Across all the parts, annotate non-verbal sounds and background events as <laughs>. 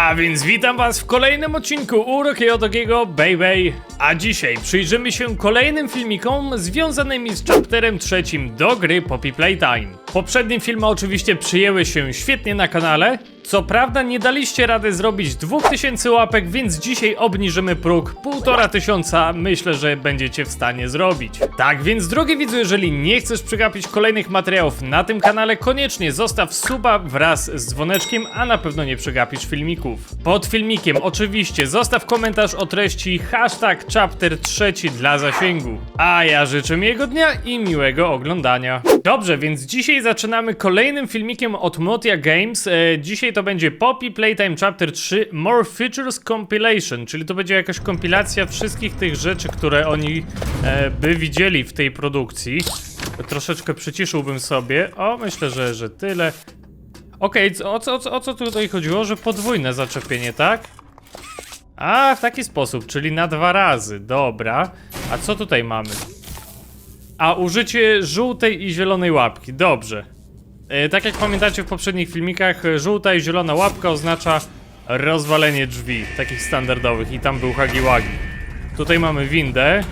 A więc witam was w kolejnym odcinku Uroki Odogiego Baby. A dzisiaj przyjrzymy się kolejnym filmikom związanymi z chapterem trzecim do gry Poppy Playtime. Poprzednie filmy oczywiście przyjęły się świetnie na kanale. Co prawda nie daliście rady zrobić 2000 łapek, więc dzisiaj obniżymy próg 1500. Myślę, że będziecie w stanie zrobić. Tak więc drogi widzu, jeżeli nie chcesz przegapić kolejnych materiałów na tym kanale, koniecznie zostaw suba wraz z dzwoneczkiem, a na pewno nie przegapisz filmików. Pod filmikiem oczywiście zostaw komentarz o treści hashtag chapter 3 dla zasięgu. A ja życzę miłego dnia i miłego oglądania. Dobrze, więc dzisiaj zaczynamy kolejnym filmikiem od Motia Games. E, dzisiaj to będzie Poppy Playtime Chapter 3 More Features Compilation, czyli to będzie jakaś kompilacja wszystkich tych rzeczy, które oni e, by widzieli w tej produkcji. Troszeczkę przyciszyłbym sobie. O, myślę, że, że tyle. Okej, co- o, co, o, co- o co tutaj chodziło? Że podwójne zaczepienie, tak? A, w taki sposób, czyli na dwa razy. Dobra. A co tutaj mamy? A, użycie żółtej i zielonej łapki. Dobrze. E, tak jak pamiętacie w poprzednich filmikach, żółta i zielona łapka oznacza rozwalenie drzwi, takich standardowych. I tam był Hagiwagi. Tutaj mamy windę.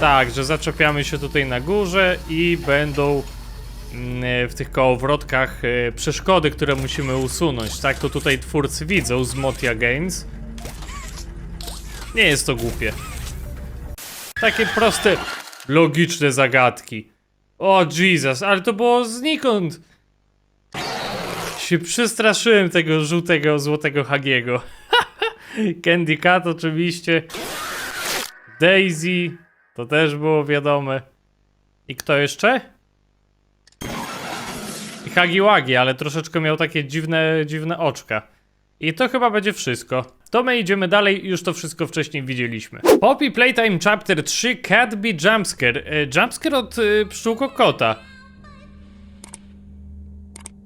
Tak, że zaczepiamy się tutaj na górze i będą mm, e, w tych kołowrotkach e, przeszkody, które musimy usunąć. Tak to tutaj twórcy widzą z Motia Games. Nie jest to głupie. Takie proste, logiczne zagadki. O Jesus, ale to było znikąd. Się przestraszyłem tego żółtego, złotego Hagiego. <laughs> Candy Cat oczywiście. Daisy, to też było wiadome. I kto jeszcze? I Hagiwagi, ale troszeczkę miał takie dziwne, dziwne oczka. I to chyba będzie wszystko. To my idziemy dalej, już to wszystko wcześniej widzieliśmy. Poppy Playtime Chapter 3 Cat Be Jumpscare. E, jumpscare od e, pszczółkokota.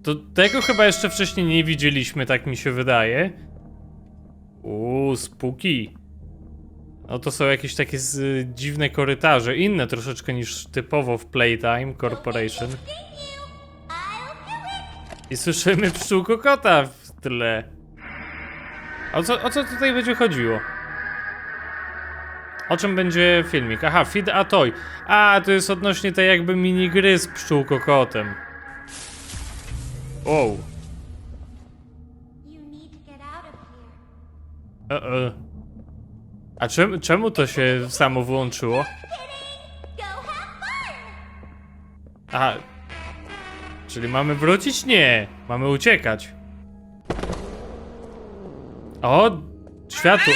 To tego chyba jeszcze wcześniej nie widzieliśmy, tak mi się wydaje. Uuu, spooky. No to są jakieś takie z, dziwne korytarze, inne troszeczkę niż typowo w Playtime Corporation. I słyszymy pszczółkokota w tle. O co, o co tutaj będzie chodziło? O czym będzie filmik? Aha, Feed a Toy. A, to jest odnośnie tej jakby minigry z pszczółkokotem. Wow. E -e. A czemu, czemu to się samo włączyło? Aha. Czyli mamy wrócić? Nie. Mamy uciekać. O! Światło.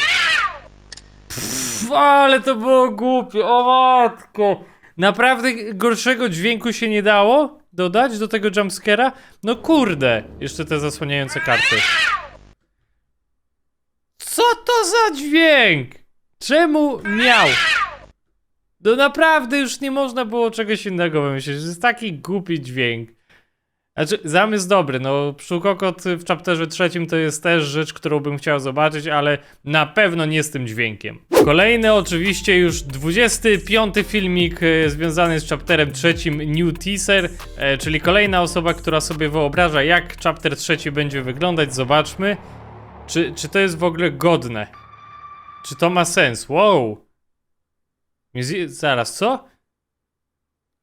Pff, ale to było głupie. O matko. Naprawdę gorszego dźwięku się nie dało dodać do tego jumpscare'a? No kurde. Jeszcze te zasłaniające karty. Co to za dźwięk? Czemu miał? No naprawdę już nie można było czegoś innego wymyślić. To jest taki głupi dźwięk. Znaczy, zamysł dobry, no pszczółkokot w chapterze trzecim to jest też rzecz, którą bym chciał zobaczyć, ale na pewno nie z tym dźwiękiem. Kolejny oczywiście już 25 filmik e, związany z chapterem trzecim New Teaser, e, czyli kolejna osoba, która sobie wyobraża jak chapter trzeci będzie wyglądać, zobaczmy. Czy, czy to jest w ogóle godne? Czy to ma sens? Wow! Muzi- zaraz, co?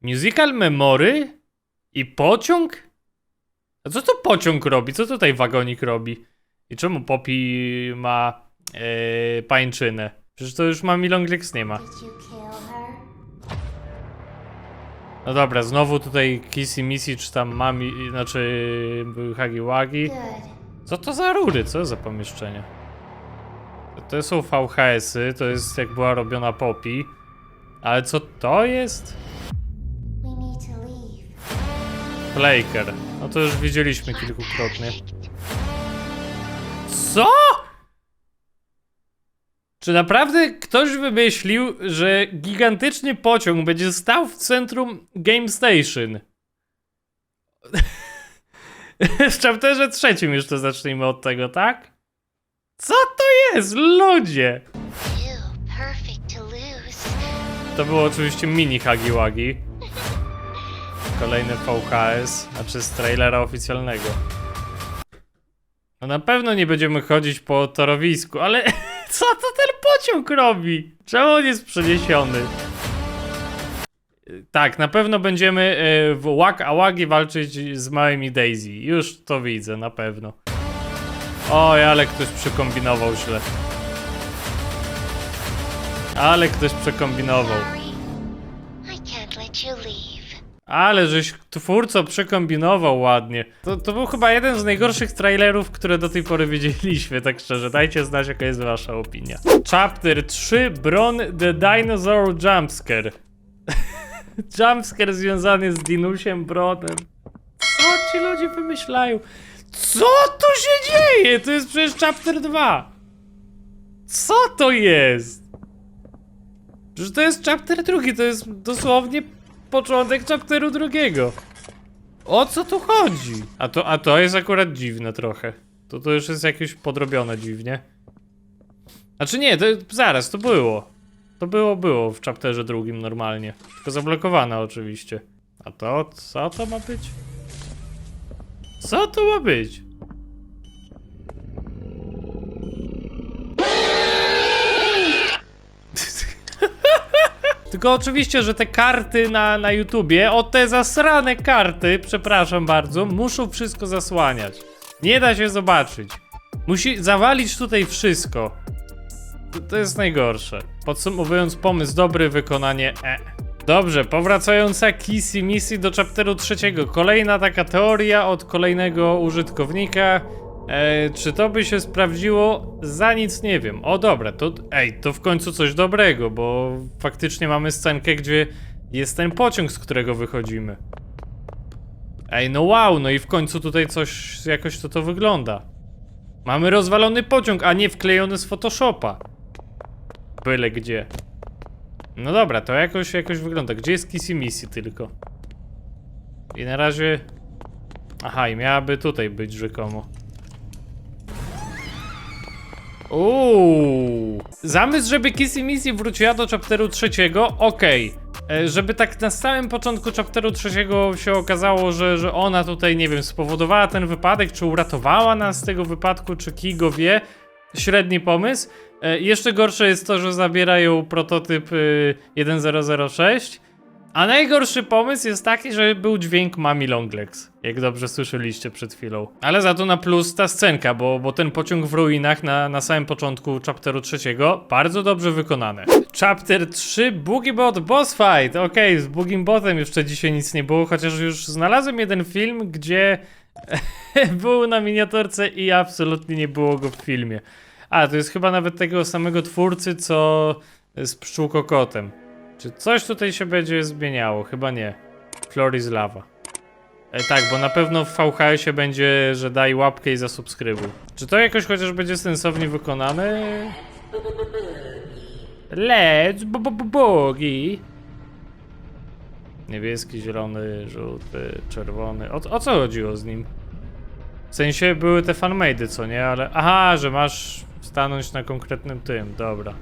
Musical memory? I pociąg? A co to pociąg robi? Co tutaj wagonik robi? I czemu Poppy ma yy, pańczynę? Przecież to już ma Milonglex nie ma. No dobra, znowu tutaj Kissy Missy, czy tam Mami, znaczy Hagi Wagi. Co to za rury? Co za pomieszczenie? To są VHS-y, to jest jak była robiona Poppy. Ale co to jest? We No to już widzieliśmy kilkukrotnie. Co? Czy naprawdę ktoś wymyślił, że gigantyczny pociąg będzie stał w centrum Game Station? <laughs> w chapterze trzecim jeszcze zacznijmy od tego, tak? Co to jest, ludzie? To było oczywiście mini Hagiwagi. Kolejny VHS, znaczy z trailera oficjalnego. No na pewno nie będziemy chodzić po torowisku, ale <laughs> co to ten pociąg robi? Czemu on jest przeniesiony? Tak, na pewno będziemy e, w Łak Ałagi walczyć z małymi Daisy. Już to widzę, na pewno. Oj, ale ktoś przekombinował źle. Ale ktoś przekombinował. Ale żeś twórco przekombinował ładnie. To, to był chyba jeden z najgorszych trailerów, które do tej pory widzieliśmy, tak szczerze. Dajcie znać, jaka jest wasza opinia. Chapter 3 Bron the Dinosaur Jumpscare. <laughs> Jumpscare związany z Dinusiem Bronem. Co ci ludzie wymyślają? Co tu się dzieje? To jest przecież chapter 2. Co to jest? Przecież to jest chapter drugi, to jest dosłownie początek chapteru drugiego. O co tu chodzi? A to, a to jest akurat dziwne trochę. To to już jest jakieś podrobione dziwnie. Znaczy nie, to zaraz, to było. To było, było w chapterze drugim normalnie. Tylko zablokowane oczywiście. A to, co to ma być? Co to ma być? Tylko oczywiście, że te karty na, na YouTubie, o te zasrane karty, przepraszam bardzo, muszą wszystko zasłaniać. Nie da się zobaczyć. Musi zawalić tutaj wszystko. To, to jest najgorsze. Podsumowując, pomysł dobry, wykonanie e. Dobrze, powracająca Kissy Missy do chapteru trzeciego. Kolejna taka teoria od kolejnego użytkownika. E, czy to by się sprawdziło? Za nic nie wiem. O dobra, to ej, to w końcu coś dobrego, bo faktycznie mamy scenkę, gdzie jest ten pociąg, z którego wychodzimy. Ej, no wow, no i w końcu tutaj coś, jakoś to to wygląda. Mamy rozwalony pociąg, a nie wklejony z Photoshopa. Byle gdzie. No dobra, to jakoś, jakoś wygląda. Gdzie jest Kissy Missy tylko? I na razie... Aha, i miałaby tutaj być rzekomo. Uuu. Zamysł, żeby Kissy Missy wróciła do chapteru trzeciego, okej. E, Żeby tak na samym początku chapteru trzeciego się okazało, że, że ona tutaj, nie wiem, spowodowała ten wypadek, czy uratowała nas z tego wypadku, czy Kigo wie. Średni pomysł. E, Jeszcze gorsze jest to, że zabierają prototyp y, 1006. A najgorszy pomysł jest taki, że był dźwięk Mami Longlegs, jak dobrze słyszeliście przed chwilą. Ale za to na plus ta scenka, bo, bo ten pociąg w ruinach na, na samym początku chapteru trzeciego bardzo dobrze wykonany. Chapter 3 Boogie Bot Boss Fight. Okej, okay, z Boogim Botem jeszcze dzisiaj nic nie było, chociaż już znalazłem jeden film, gdzie <laughs> był na miniaturce i absolutnie nie było go w filmie. A, to jest chyba nawet tego samego twórcy, co z pszczółkokotem. Czy coś tutaj się będzie zmieniało? Chyba nie. Floris Lava. E, tak, bo na pewno w VHS-ie będzie, że daj łapkę i zasubskrybuj. Czy to jakoś chociaż będzie sensownie wykonane? Let's bo bo bo bogi. Niebieski, zielony, żółty, czerwony. O, o co chodziło z nim? W sensie były te fanmade'y, co nie? Ale... Aha, że masz stanąć na konkretnym tym, dobra.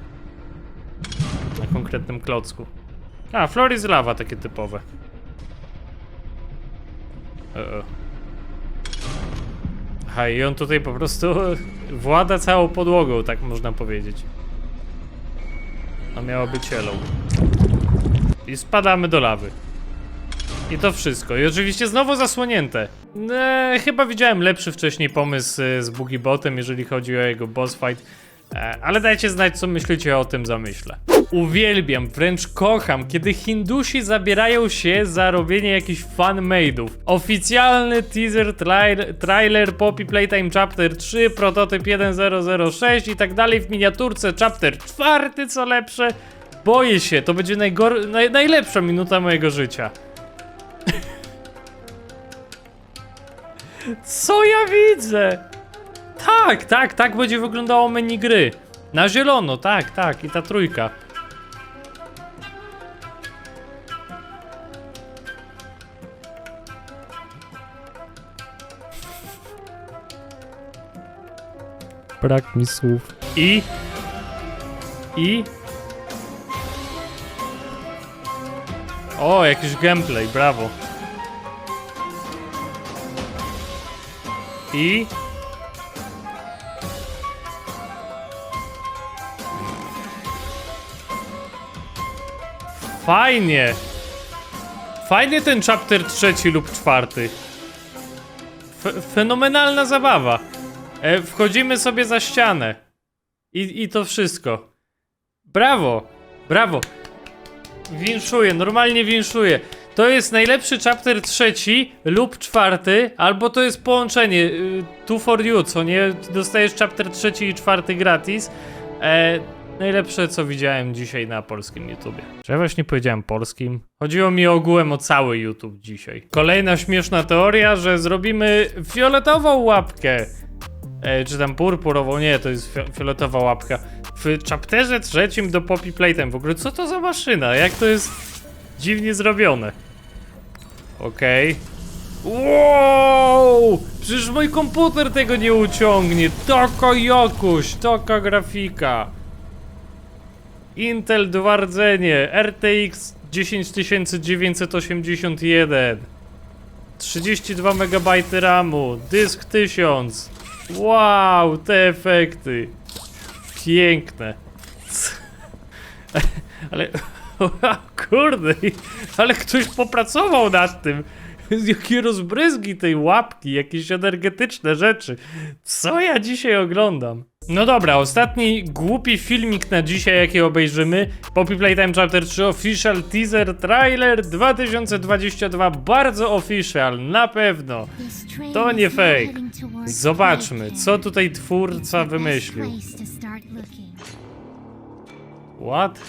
Na konkretnym klocku. A, Floris Lava takie typowe. E -e. I on tutaj po prostu <laughs> włada całą podłogą, tak można powiedzieć. No miało być cielą. I spadamy do lawy. I to wszystko. I oczywiście znowu zasłonięte. E, chyba widziałem lepszy wcześniej pomysł e, z Boogiebotem, jeżeli chodzi o jego boss fight. E, ale dajcie znać, co myślicie o tym zamyśle. Uwielbiam, wręcz kocham, kiedy Hindusi zabierają się za robienie jakichś fanmade'ów. Oficjalny teaser, trailer, trailer Poppy Playtime Chapter 3, prototyp 1006 i tak dalej w miniaturce Chapter 4, co lepsze. Boję się, to będzie najgor- naj- najlepsza minuta mojego życia. <laughs> Co ja widzę? Tak, tak, tak będzie wyglądało menu gry. Na zielono, tak, tak, i ta trójka. Brak mi słów. I. I. O, jakiś gameplay, brawo. I. Fajnie. Fajnie ten chapter trzeci lub czwarty. F fenomenalna zabawa. E, wchodzimy sobie za ścianę. I, I to wszystko. Brawo, brawo. Winszuję, normalnie winszuję. To jest najlepszy chapter trzeci lub czwarty, albo to jest połączenie y, two for you, co nie? Dostajesz chapter trzeci i czwarty gratis. E, najlepsze, co widziałem dzisiaj na polskim YouTubie. Czy ja właśnie powiedziałem polskim? Chodziło mi ogółem o cały YouTube dzisiaj. Kolejna śmieszna teoria, że zrobimy fioletową łapkę. E, czy tam purpurową? Nie, to jest fio fioletowa łapka. W chapterze trzecim do Poppy Playtime. W ogóle co to za maszyna? Jak to jest dziwnie zrobione? Okej. Wow! Przecież mój komputer tego nie uciągnie. Taka jakość, taka grafika. Intel 2 rdzenie, RTX 10981. 32 MB RAMu, dysk 1000. Wow, te efekty. Piękne. <laughs> Ale <laughs> kurde, ale ktoś popracował nad tym. <laughs> Jakie rozbryzgi tej łapki, jakieś energetyczne rzeczy. Co ja dzisiaj oglądam? No dobra, ostatni głupi filmik na dzisiaj, jaki obejrzymy. Poppy Playtime Chapter 3 Official Teaser Trailer 2022. Bardzo official, na pewno. To nie fake. Zobaczmy, co tutaj twórca wymyślił. What?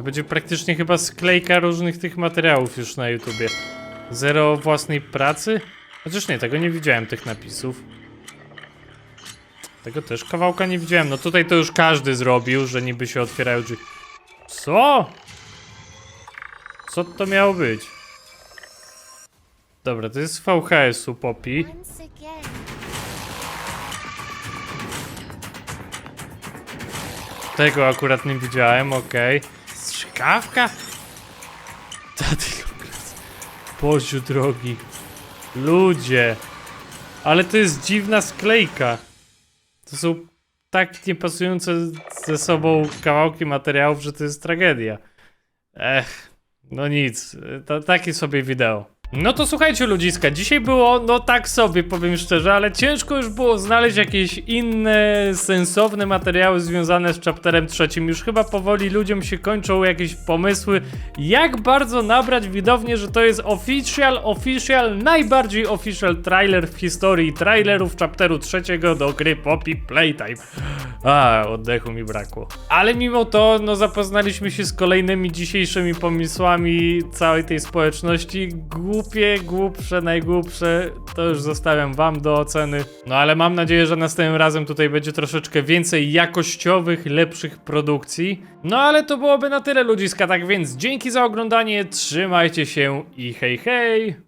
To będzie praktycznie chyba sklejka różnych tych materiałów już na YouTubie. Zero własnej pracy? Chociaż nie, tego nie widziałem, tych napisów. Tego też kawałka nie widziałem. No tutaj to już każdy zrobił, że niby się otwierają drzwi. Co? Co to miało być? Dobra, to jest VHS-u Poppy. Tego akurat nie widziałem, okej. Strzykawka? Datylokres. Boziu drogi. Ludzie. Ale to jest dziwna sklejka. To są tak niepasujące ze sobą kawałki materiałów, że to jest tragedia. Ech, no nic. To, takie sobie wideo. No to słuchajcie ludziska, dzisiaj było no tak sobie powiem szczerze, ale ciężko już było znaleźć jakieś inne sensowne materiały związane z chapterem trzecim. Już chyba powoli ludziom się kończą jakieś pomysły, jak bardzo nabrać widownię, że to jest official, official, najbardziej official trailer w historii trailerów chapteru trzeciego do gry Poppy Playtime. A, oddechu mi brakło. Ale mimo to, no zapoznaliśmy się z kolejnymi dzisiejszymi pomysłami całej tej społeczności. Głupie, głupsze, najgłupsze, to już zostawiam wam do oceny. No ale mam nadzieję, że następnym razem tutaj będzie troszeczkę więcej jakościowych, lepszych produkcji. No ale to byłoby na tyle ludziska, tak więc dzięki za oglądanie, trzymajcie się i hej hej!